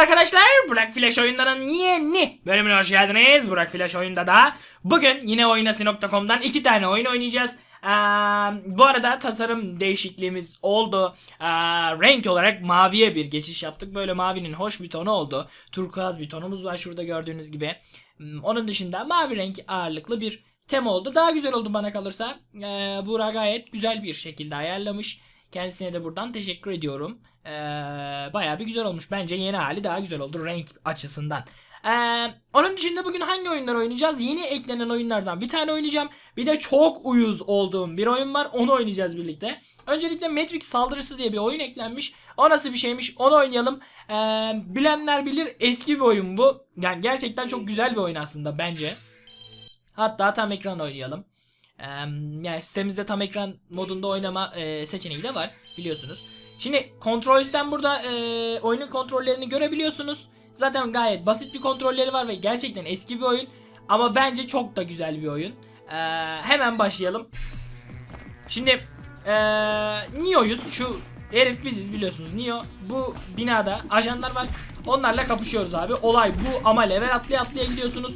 arkadaşlar. Burak Flash oyunların yeni bölümüne hoş geldiniz. Burak Flash oyunda da bugün yine oynası.com'dan iki tane oyun oynayacağız. Ee, bu arada tasarım değişikliğimiz oldu. Ee, renk olarak maviye bir geçiş yaptık. Böyle mavinin hoş bir tonu oldu. Turkuaz bir tonumuz var şurada gördüğünüz gibi. Hmm, Onun dışında mavi renk ağırlıklı bir tema oldu. Daha güzel oldu bana kalırsa. Ee, Burak gayet güzel bir şekilde ayarlamış. Kendisine de buradan teşekkür ediyorum. Ee, bayağı bir güzel olmuş. Bence yeni hali daha güzel oldu renk açısından. Ee, onun dışında bugün hangi oyunlar oynayacağız? Yeni eklenen oyunlardan bir tane oynayacağım. Bir de çok uyuz olduğum bir oyun var. Onu oynayacağız birlikte. Öncelikle Matrix saldırısı diye bir oyun eklenmiş. O nasıl bir şeymiş? Onu oynayalım. Ee, bilenler bilir eski bir oyun bu. Yani gerçekten çok güzel bir oyun aslında bence. Hatta tam ekran oynayalım. Ee, yani sitemizde tam ekran modunda oynama e, seçeneği de var biliyorsunuz. Şimdi kontrolisten burada e, oyunun kontrollerini görebiliyorsunuz. Zaten gayet basit bir kontrolleri var ve gerçekten eski bir oyun. Ama bence çok da güzel bir oyun. Ee, hemen başlayalım. Şimdi ee, Neo'yuz. Şu herif biziz biliyorsunuz. Neo bu binada ajanlar var. Onlarla kapışıyoruz abi. Olay bu ama level atlaya atlaya gidiyorsunuz.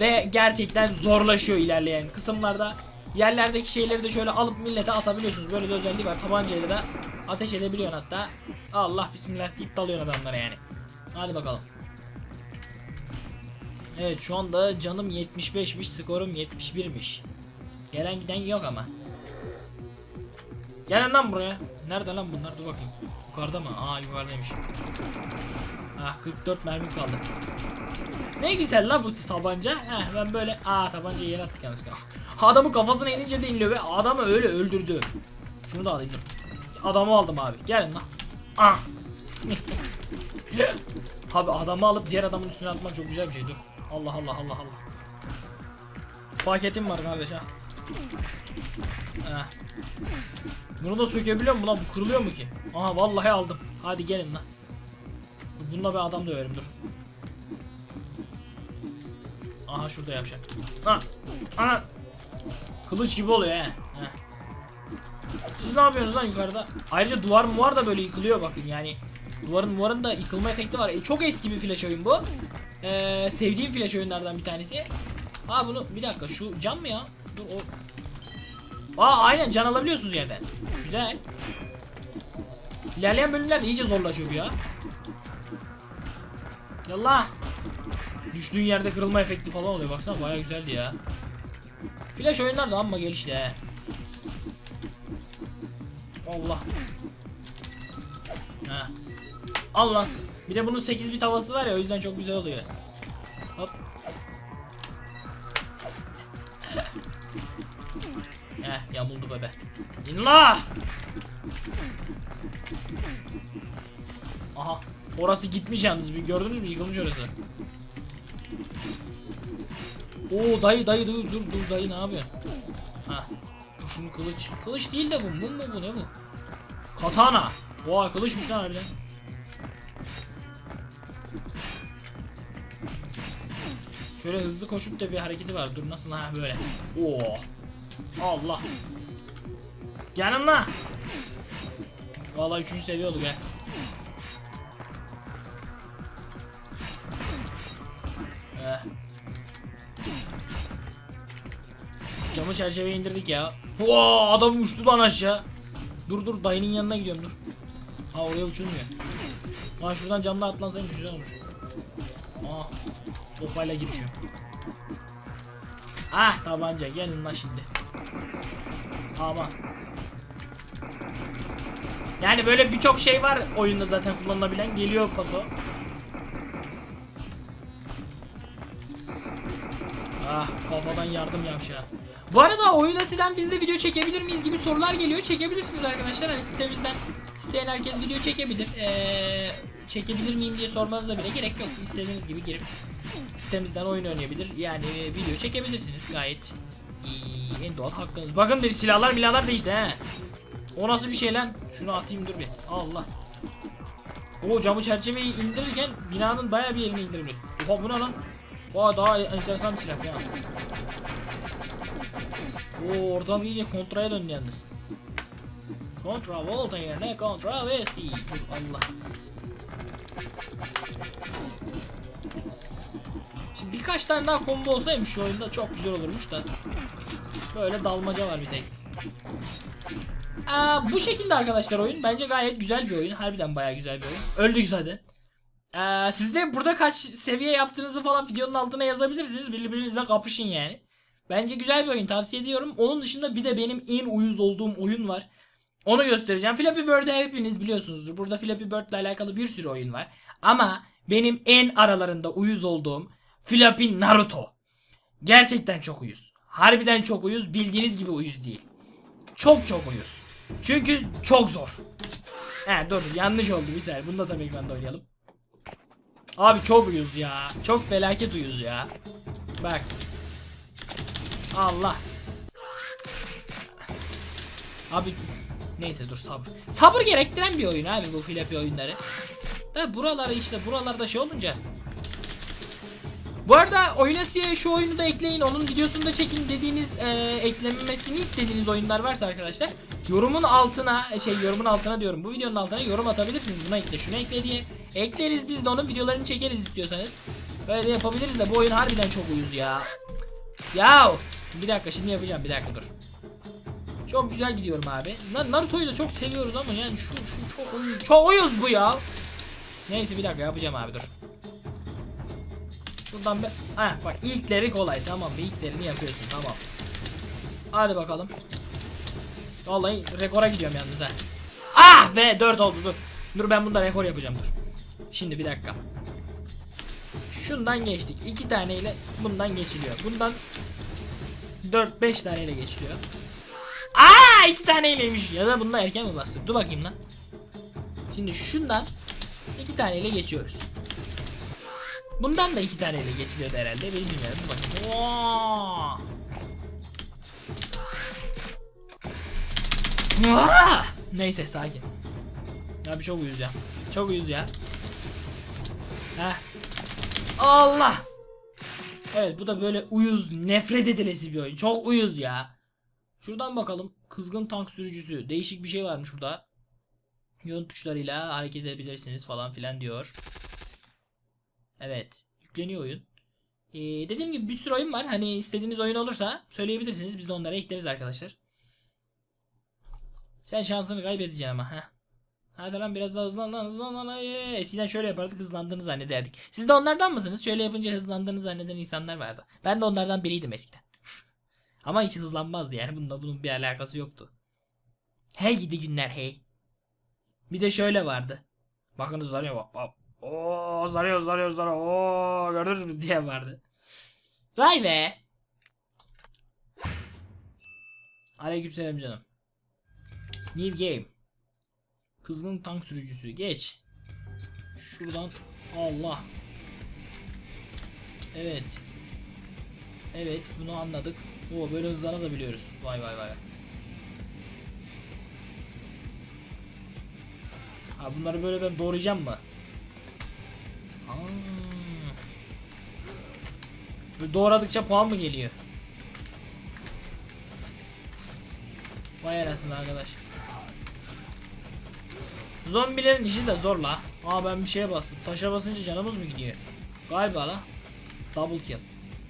Ve gerçekten zorlaşıyor ilerleyen kısımlarda. Yerlerdeki şeyleri de şöyle alıp millete atabiliyorsunuz. Böyle bir özelliği var. Tabancayla da ateş edebiliyorsun hatta. Allah bismillah deyip dalıyorsun adamlara yani. Hadi bakalım. Evet şu anda canım 75'miş skorum 71'miş. Gelen giden yok ama. Gelin lan buraya. Nerede lan bunlar dur bakayım. Yukarıda mı? Aa yukarıdaymış. Ah 44 mermi kaldı. Ne güzel la bu tabanca. Heh ben böyle aa tabancayı yere attık yanlışlıkla. Adamı kafasına inince de inliyor ve adamı öyle öldürdü. Şunu da alayım dur. Adamı aldım abi. Gelin lan. Ah. abi adamı alıp diğer adamın üstüne atmak çok güzel bir şey dur. Allah Allah Allah Allah. Paketim var kardeş ha. Heh. Bunu da sökebiliyor mu lan? Bu kırılıyor mu ki? Aha vallahi aldım. Hadi gelin lan. Bununla ben adam döverim dur. Aha şurada yapacağım. Ha. Ana. Kılıç gibi oluyor he. Siz ne yapıyorsunuz lan yukarıda? Ayrıca duvar mı var da böyle yıkılıyor bakın yani. Duvarın duvarın da yıkılma efekti var. E, çok eski bir flash oyun bu. Ee, sevdiğim flash oyunlardan bir tanesi. Ha bunu bir dakika şu cam mı ya? Dur o. Aa aynen can alabiliyorsunuz yerden. Güzel. İlerleyen bölümlerde iyice zorlaşıyor bu ya. Yallah. Düştüğün yerde kırılma efekti falan oluyor. Baksana baya güzeldi ya. Flash oyunlar da amma gelişti he. Allah. Ha. Allah. Bir de bunun 8 bit havası var ya o yüzden çok güzel oluyor. Hop. Heh yamuldu bebe. İn la! Aha. Orası gitmiş yalnız. Bir gördünüz mü? Yıkılmış orası. Oo dayı dayı dur dur dur dayı ne yapıyorsun? Şunu kılıç. Kılıç değil de bu. Bu mu bu ne bu? Katana. Oha kılıçmış lan harbiden. Şöyle hızlı koşup da bir hareketi var. Dur nasıl ha böyle. Oo. Allah. Lan. Vallahi üçüncü seviye olduk he. Camı çerçeve indirdik ya. Oo, adam uçtu lan aşağı. Dur dur dayının yanına gidiyorum dur. Ha oraya uçulmuyor. Lan şuradan camdan atlansaymış güzel olmuş. Aa, sopayla girişiyor. Ah tabanca gelin lan şimdi. Aman. Yani böyle birçok şey var oyunda zaten kullanılabilen geliyor paso. Ah kafadan yardım yavşağı. Bu arada oyuna sizden biz de video çekebilir miyiz gibi sorular geliyor. Çekebilirsiniz arkadaşlar. Hani sitemizden isteyen herkes video çekebilir. Ee, çekebilir miyim diye sormanıza bile gerek yok. İstediğiniz gibi girip sitemizden oyun oynayabilir. Yani video çekebilirsiniz gayet en doğal hakkınız. Bakın bir silahlar milahlar değişti he. O nasıl bir şey lan? Şunu atayım dur bir. Allah. O camı çerçeveyi indirirken binanın bayağı bir yerini indirmiyoruz. Oha bu ne lan? Oha daha enteresan bir silah ya. Oo ortalık iyice kontraya döndü yalnız. Kontra Volta yerine kontra Vesti. Allah. Şimdi birkaç tane daha combo olsaymış şu oyunda çok güzel olurmuş da. Böyle dalmaca var bir tek. Aa, bu şekilde arkadaşlar oyun. Bence gayet güzel bir oyun. Harbiden bayağı güzel bir oyun. Öldük zaten. Ee, siz de burada kaç seviye yaptığınızı falan videonun altına yazabilirsiniz. Birbirinizle kapışın yani. Bence güzel bir oyun tavsiye ediyorum. Onun dışında bir de benim en uyuz olduğum oyun var. Onu göstereceğim. Flappy Bird'ü hepiniz biliyorsunuzdur. Burada Flappy Bird ile alakalı bir sürü oyun var. Ama benim en aralarında uyuz olduğum Flappy Naruto. Gerçekten çok uyuz. Harbiden çok uyuz. Bildiğiniz gibi uyuz değil. Çok çok uyuz. Çünkü çok zor. He dur yanlış oldu bir saniye. Bunu da tabii ekranda oynayalım. Abi çok uyuz ya. Çok felaket uyuz ya. Bak. Allah. Abi neyse dur sabır. Sabır gerektiren bir oyun abi bu Flappy oyunları. Da buraları işte buralarda şey olunca. Bu arada oynasıya şu oyunu da ekleyin onun videosunu da çekin dediğiniz e, eklenmesini istediğiniz oyunlar varsa arkadaşlar yorumun altına e, şey yorumun altına diyorum bu videonun altına yorum atabilirsiniz buna ekle şunu ekle diye ekleriz biz de onun videolarını çekeriz istiyorsanız böyle de yapabiliriz de bu oyun harbiden çok uyuz ya ya bir dakika şimdi yapacağım bir dakika dur çok güzel gidiyorum abi Na- Naruto'yu da çok seviyoruz ama yani şu, şu çok uyuz çok uyuz bu ya neyse bir dakika yapacağım abi dur Buradan bir... Ha bak ilkleri kolay tamam mı? İlklerini yapıyorsun tamam. Hadi bakalım. Vallahi rekora gidiyorum yalnız ha. Ah be 4 oldu dur. Dur ben bunda rekor yapacağım dur. Şimdi bir dakika. Şundan geçtik. 2 taneyle bundan geçiliyor. Bundan 4-5 taneyle geçiliyor. Aa 2 taneyleymiş. Ya da bundan erken mi bastık? Dur bakayım lan. Şimdi şundan 2 taneyle geçiyoruz. Bundan da iki taneyle geçiliyordu herhalde. Benim bilmiyorum. Dur bakayım. Oo! Aa! Neyse sakin. Abi çok uyuz ya. Çok uyuz ya. Heh. Allah. Evet bu da böyle uyuz, nefret edilesi bir oyun. Çok uyuz ya. Şuradan bakalım. Kızgın tank sürücüsü. Değişik bir şey varmış burada. Yön tuşlarıyla hareket edebilirsiniz falan filan diyor. Evet. Yükleniyor oyun. Ee, dediğim gibi bir sürü oyun var. Hani istediğiniz oyun olursa söyleyebilirsiniz. Biz de onlara ekleriz arkadaşlar. Sen şansını kaybedeceksin ama. Heh. Hadi lan biraz daha hızlan lan hızlan lan. Ee, Eskiden şöyle yapardık hızlandığını zannederdik. Siz de onlardan mısınız? Şöyle yapınca hızlandığını zanneden insanlar vardı. Ben de onlardan biriydim eskiden. ama hiç hızlanmazdı yani. Bununla bunun bir alakası yoktu. Hey gidi günler hey. Bir de şöyle vardı. Bakın hızlanıyor bak. bak. Oo zarıyor zarıyor zarıyor. Oo gördünüz mü diye vardı. Vay be. Aleykümselam canım. New game. Kızgın tank sürücüsü. Geç. Şuradan Allah. Evet. Evet bunu anladık. Oo böyle hızlanabiliyoruz. Vay vay vay. Ha bunları böyle ben doğrayacağım mı? Aa. Böyle doğradıkça puan mı geliyor? Vay arasında arkadaş. Zombilerin işi de zor la. Aa ben bir şeye bastım. Taşa basınca canımız mı gidiyor? Galiba la. Double kill.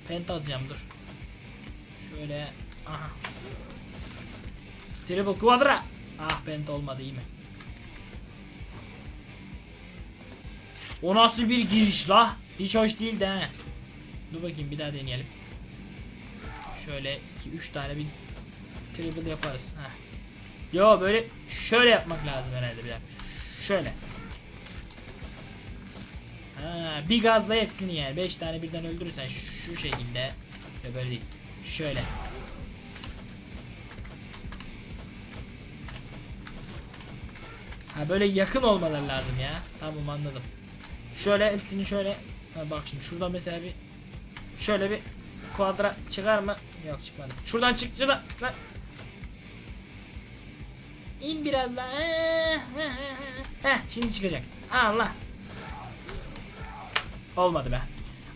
Penta atacağım dur. Şöyle. Aha. Triple quadra. Ah penta olmadı iyi mi? O nasıl bir giriş la? Hiç hoş değil de. Dur bakayım bir daha deneyelim. Şöyle 2-3 tane bir triple yaparız. Heh. Yo böyle şöyle yapmak lazım herhalde bir dakika. Şöyle. Ha, bir gazla hepsini yani. 5 tane birden öldürürsen şu şekilde. Ya böyle değil. Şöyle. Ha böyle yakın olmaları lazım ya. Tamam anladım. Şöyle hepsini şöyle ha bak şimdi şuradan mesela bir şöyle bir kuadra çıkar mı? Yok çıkmadı. Şuradan çık şuradan. İn biraz daha. Heh, şimdi çıkacak. Allah. Olmadı be.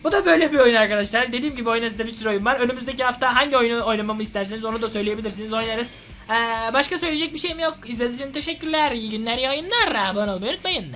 Bu da böyle bir oyun arkadaşlar. Dediğim gibi oynasında bir sürü oyun var. Önümüzdeki hafta hangi oyunu oynamamı isterseniz onu da söyleyebilirsiniz. Oynarız. Ee, başka söyleyecek bir şeyim yok. İzlediğiniz için teşekkürler. İyi günler, iyi oyunlar. Abone olmayı unutmayın.